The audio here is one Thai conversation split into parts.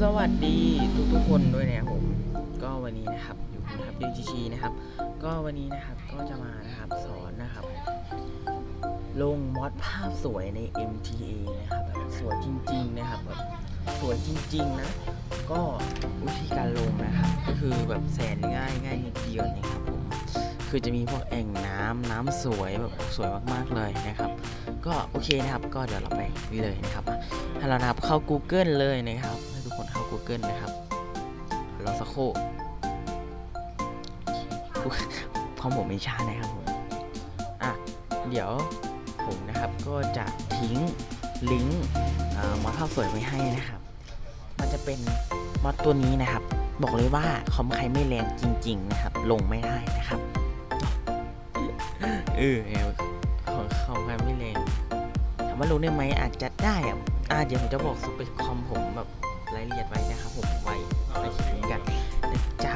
สวัสดีทุกทุกๆคนด้วยนะครับผม ก็วันนี้นะครับอยู่นะครับดิจีนะครับ ก็วันนี้นะครับก็จะมานะครับสอนนะครับ ลงมอดภาพสวยใน MTA นะครับแบบสวยจริง ๆ นะครับแบบสวยจริง ๆ นะ ก็วิธีการลงนะครับ ก็คือแบบแสนง่ายง่ายนิดเดียวนะครับผมคือจะมีพวกแอ่งน้ำน้ำสวยแบบสวยมากๆเลยนะครับ ก็โอเคนะครับ ก็เดี๋ยวเราไปนี่เลยนะครับ ให้เรานะครับเข้า Google เลยนะครับ ให้ทุกคนเข้า Google นะครับรอสักครู่โอเคพอมผมไม่ช้านะครับผมอะเดี๋ยวผมนะครับก็จะทิ้งลิงก์อ่ามอดภาพสวยไว้ให้นะครับ มันจะเป็นมอดตัวนี้นะครับ บอกเลยว่าคอมใครไม่แรงจริง ๆ นะครับ ลงไม่ได้นะครับเออ ว่าลงได้ไหมอาจจะได้อะอ่าเดี๋ยวผมจะบอกสเปคคอมผมแบบรายละเอียดไว้นะครับผมไว้ในคลิปนี้กันนะจ๊ะ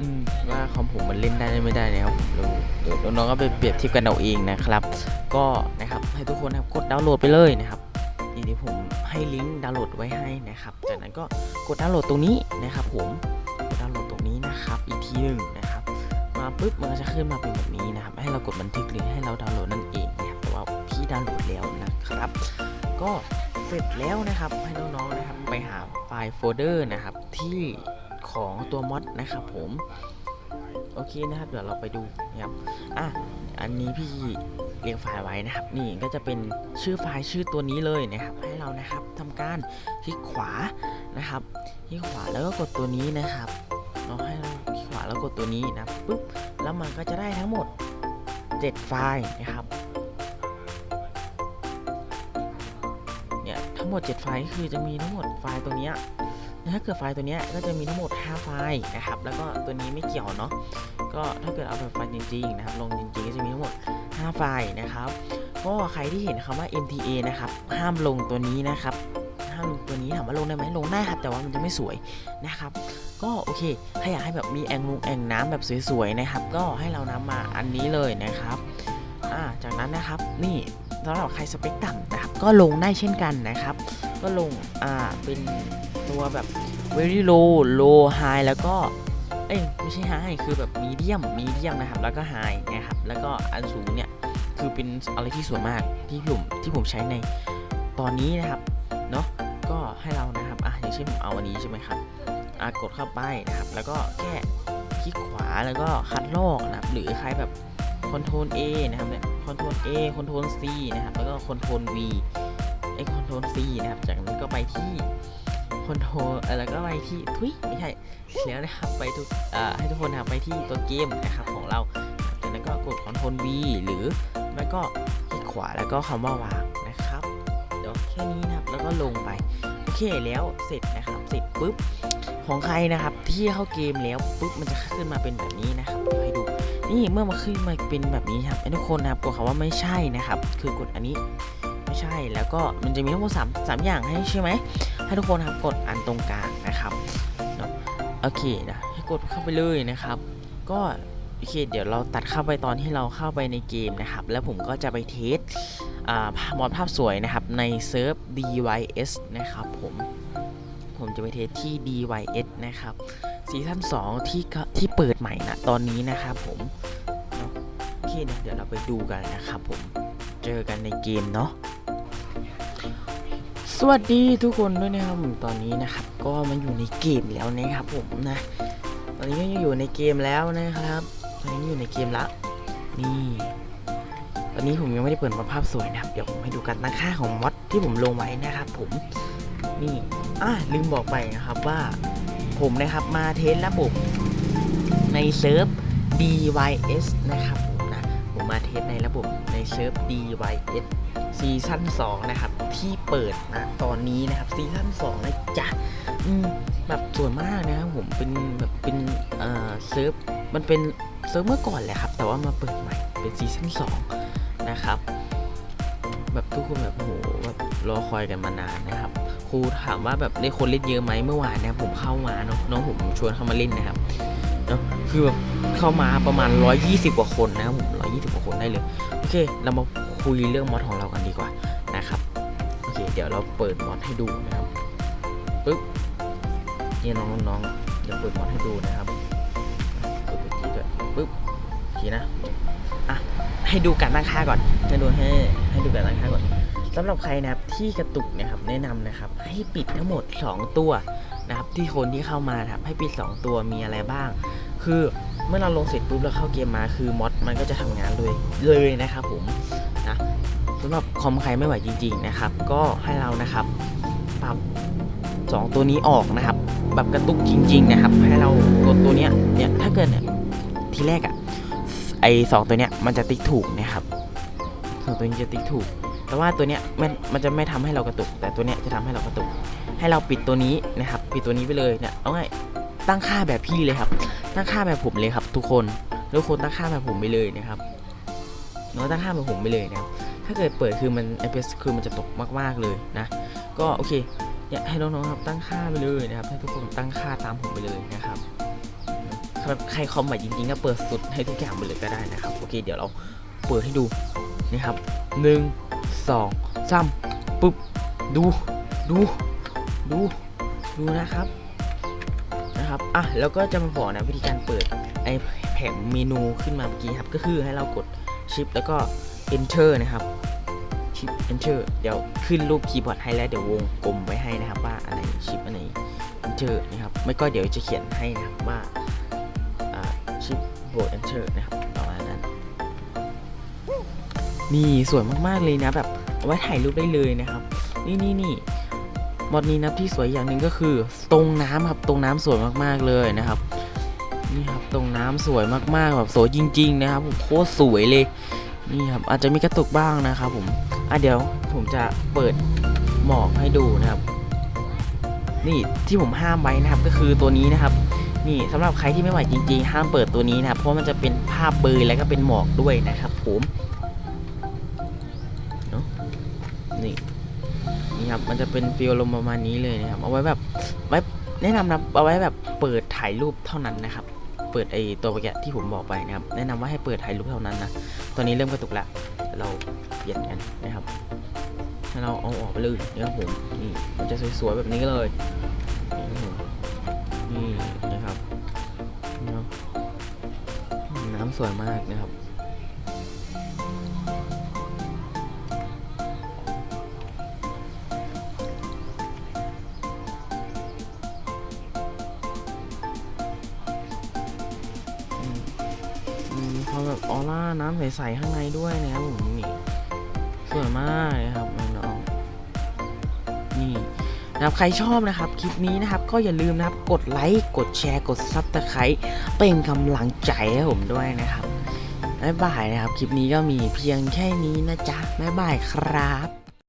อืมว่าคอมผมมันเล่นได้ไม่ได้นะครับผมเดี๋ยวเดี๋ยวน้องๆก็ไปเปรียบเทียบกันเอาเองนะครับ ก็นะครับให้ทุกคนนะครับกดดาวน์โหลดไปเลยนะครับอย่างที่ผมให้ลิงก์ดาวน์โหลดไว้ให้นะครับ จากนั้นก็กดดาวน์โหลดตรงนี้นะครับ ผมกดดาวน์โหลดตรงนี้นะครับ อีกทีหนึ่งนะครับ มาปุ๊บมันก็จะขึ้นมาเป็นแบบนี้นะครับ ให้เรากดบันทึกหรือให้เราดาวน์โหลดนั่นเอง ดาวน์โหลดแล้วนะครับ ก็เสร็จแล้วนะครับให้น้องๆนะครับไปหาไฟล์โฟลเดอร์นะครับที่ของตัวมอดนะครับผมโอเคนะครับ เดี๋ยวเราไปดูนะครับอะอันนี้พี่เรียงไฟล์ไว้นะครับ นี่ก็จะเป็นชื่อไฟล์ชื่อตัวนี้เลยนะครับ ให้เรานะครับทำการคลิกขวานะครับคลิกขวาแล้วก็กดตัวนี้นะครับเราให้เราคลิกขวาแล้วกดตัวนี้นะปุ๊บแล้วมันก็จะได้ทั้งหมด 7 ไฟล์นะครับ หมด 7 ไฟล์คือจะมีทั้งหมดไฟล์ตัวนี้ถ้าเกิดไฟล์ตัวนี้ก็จะมีทั้งหมด 5 ไฟล์นะครับ แล้วก็ตัวนี้ไม่เกี่ยวเนาะ ก็ถ้าเกิดเอาแบบไฟล์จริงๆนะครับ ลงจริงๆก็จะมีทั้งหมด 5 ไฟล์นะครับ ก็ใครที่เห็นคำว่า MTA นะครับ ห้ามลงตัวนี้นะครับ ห้ามลงตัวนี้ถามว่าลงได้ไหมลงได้ครับ แต่ว่ามันจะไม่สวยนะครับ ก็โอเค ถ้าอยากให้แบบมีแองลงแองน้ำแบบสวยๆนะครับ ก็ให้เรานำมาอันนี้เลยนะครับ จากนั้นนะครับนี่สำหรับใครสเปคต่ำนะครับก็ลงได้เช่นกันนะครับ ก็ลงอ่าเป็นตัวแบบ very low low high แล้วก็เอ้ยไม่ใช่ high คือแบบ medium medium นะครับ แล้วก็ high นะครับแล้วก็อันสูงเนี่ยคือเป็นอะไรที่สวยมากที่ผมที่ผมใช้ในตอนนี้นะครับเนาะก็ให้เรานะครับอะอย่างเช่นผมเอาอันนี้ใช่ไหมครับอะกดเข้าไปนะครับ แล้วก็แค่คลิกขวาแล้วก็คัดลอกนะครับหรือใครแบบคอนโทรล A นะครับเนี่ย คอนโทรล A คอนโทรล C นะครับ แล้วก็คอนโทรล V ไอคอนโทรล C นะครับ จากนั้นก็ไปที่คอนโทรลแล้วก็ไปที่ทุยไม่ใช่แล้วนะครับ ไปทุกอ่าให้ทุกคนนะครับไปที่ตัวเกมนะครับของเรา จากนั้นก็กดคอนโทรล V หรือไม่ก็คลิกขวาแล้วก็คำว่าวางนะครับเดี๋ยวแค่นี้นะครับ แล้วก็ลงไป โอเคแล้วเสร็จนะครับ เสร็จปุ๊บ ของใครนะครับที่เข้าเกมแล้วปุ๊บมันจะขึ้นมาเป็นแบบนี้นะครับเดี๋ยวให้ดู นี่เมื่อมาขึ้นมาเป็นแบบนี้ครับให้ทุกคนนะครับกดคำว่าไม่ใช่นะครับ คือกดอันนี้ไม่ใช่แล้วก็มันจะมีทั้งหมด3 3อย่างให้ใช่ไหมให้ทุกคนนะครับกดอันตรงกลางนะครับโอเคนะให้กดเข้าไปเลยนะครับ ก็โอเคเดี๋ยวเราตัดเข้าไปตอนที่เราเข้าไปในเกมนะครับ แล้วผมก็จะไปเทสอ่ามอดภาพสวยนะครับในเซิร์ฟ DYS นะครับผมผมจะไปเทสที่ DYS นะครับ ซีซั่น2ที่ที่เปิดใหม่นะตอนนี้นะครับผมเนาะโอเคนะเดี๋ยวเราไปดูกันนะครับผมเจอกันในเกมเนาะสวัสดีทุกคนด้วยนะครับผมตอนนี้นะครับ ก็มาอยู่ในเกมแล้วนะครับผมนะ ตอนนี้ก็อยู่ในเกมแล้วนะครับ ตอนนี้อยู่ในเกมละนี่ ตอนนี้ผมยังไม่ได้เปิดมาภาพสวยนะครับ เดี๋ยวผมให้ดูกันตั้งค่าของมอดที่ผมลงไว้นะครับ ผมนี่อะลืมบอกไปนะครับว่า ผมนะครับมาเทสระบบในเซิร์ฟ DYS นะครับผมนะผมมาเทสในระบบในเซิร์ฟ DYS ซีซั่น2นะครับ ที่เปิดนะตอนนี้นะครับซีซั่น2นะจ๊ะแบบส่วนมากนะครับผมเป็นแบบเป็นเอ่อเซิร์ฟมันเป็นเซิร์ฟเมื่อก่อนแหละครับ แต่ว่ามาเปิดใหม่เป็นซีซั่น2นะครับ แบบทุกคนแบบโหแบบรอคอยกันมานานนะครับ รูถามว่าแบบได้คนเล่นเยอะไหมเมื่อวานเนี่ยผมเข้ามาเนาะน้องผมชวนเข้ามาเล่นนะครับเนาะคือแบบเข้ามาประมาณ 120 กว่าคนนะครับผม120 กว่าคนได้เลยโอเค เรามาคุยเรื่องมอดของเรากันดีกว่านะครับโอเค เดี๋ยวเราเปิดมอดให้ดูนะครับปึ๊บนี่น้องน้องๆเดี๋ยวเปิดมอดให้ดูนะครับเปิดจีด้วยปึ๊บโอเคนะอะให้ดูการตั้งค่าก่อนให้ดูให้ให้ดูการตั้งค่าก่อน สำหรับใครนะครับที่กระตุกนะครับแนะนำนะครับให้ปิดทั้งหมด 2 ตัวนะครับที่คนที่เข้ามาครับให้ปิด 2 ตัวมีอะไรบ้าง คือเมื่อเราลงเสร็จปุ๊บแล้วเข้าเกมมาคือมอดมันก็จะทำงานเลยเลยนะครับผมนะสำหรับคอมใครไม่ไหวจริง ๆนะครับ ก็ให้เรานะครับปรับ 2 ตัวนี้ออกนะครับแบบกระตุกจริง ๆ นะครับ ให้เรากดตัวเนี้ยเนี่ยถ้าเกิดเนี่ยทีแรกอะไอสองตัวเนี้ยมันจะติ๊กถูกนะครับสองตัวนี้จะติ๊กถูก แต่ว่าตัวเนี้ยมันมันจะไม่ทำให้เรากระตุก แต่ตัวเนี้ยจะทำให้เรากระตุก ให้เราปิดตัวนี้นะครับ ปิดตัวนี้ไปเลยเนี่ยเอาไงตั้งค่าแบบพี่เลยครับ ตั้งค่าแบบผมเลยครับ ทุกคนทุกคนตั้งค่าแบบผมไปเลยนะครับเนาะตั้งค่าแบบผมไปเลยนะครับถ้าเกิดเปิดคือมัน FPS คือมันจะตกมาก ๆเลยนะ ก็โอเคเนี่ยให้น้องๆครับตั้งค่าไปเลยนะครับ ให้ทุกคนตั้งค่าตามผมไปเลยนะครับแบบใครคอมใหม่จริงๆก็เปิดสุดให้ทุกอย่างไปเลยก็ได้นะครับ โอเค เดี๋ยวเราเปิดให้ดู นะครับหนึ่งสองสามปุ๊บดูดูดูดูนะครับนะครับอะแล้วก็จะมาบอกนะวิธีการเปิดไอแผงเมนูขึ้นมาเมื่อกี้ครับ ก็คือให้เรากดชิปแล้วก็ enter นะครับชิป enter เดี๋ยวขึ้นรูปคีย์บอร์ดให้แล้วเดี๋ยววงกลมไว้ให้นะครับ ว่าอะไรชิปอันไหน enter นะครับ ไม่ก็เดี๋ยวจะเขียนให้นะครับว่าชิปโบด enter นะครับ นี่สวยมากๆเลยนะแบบเอาไว้ถ่ายรูปได้เลยนะครับ นี่นี่นี่มอดนี้นะที่สวยอย่างหนึ่งก็คือ ตรงน้ำครับตรงน้ำสวยมากๆเลยนะครับ นี่ครับตรงน้ำสวยมากๆแบบสวยจริง ๆ นะครับผมโคตรสวยเลย นี่ครับอาจจะมีกระตุกบ้างนะครับ ผมอะเดี๋ยวผมจะเปิดหมอกให้ดูนะครับ นี่ที่ผมห้ามไว้นะครับก็คือตัวนี้นะครับนี่สำหรับใครที่ไม่ไหวจริงๆ ห้ามเปิดตัวนี้นะครับ เพราะมันจะเป็นภาพเบลอแล้วก็เป็นหมอกด้วยนะครับผม ครับ มันจะเป็นฟีลลมประมาณนี้เลยนะครับ เอาไว้แบบไว้แนะนำนะเอาไว้แบบเปิดถ่ายรูปเท่านั้นนะครับ เปิดไอตัวเมื่อกี้ที่ผมบอกไปนะครับ แนะนำว่าให้เปิดถ่ายรูปเท่านั้นนะ ตอนนี้เริ่มกระตุกล้วเราเปลี่ยนกันนะครับให้เราเอาออกไปเลยนะครับผมนี่มันจะสวยๆแบบนี้เลยนี่นะครับน้ำสวยมากนะครับ ร่าน้ำใสๆข้างในด้วยนะครับผมนี่สวยมากนะครับน้องนี่นะครับใครชอบนะครับคลิปนี้นะครับก็อย่าลืมนะครับกดไลค์กดแชร์กดซับสไครต์เป็นกำลังใจให้ผมด้วยนะครับบ๊ายบายนะครับ คลิปนี้ก็มีเพียงแค่นี้นะจ๊ะบ๊ายบายครับ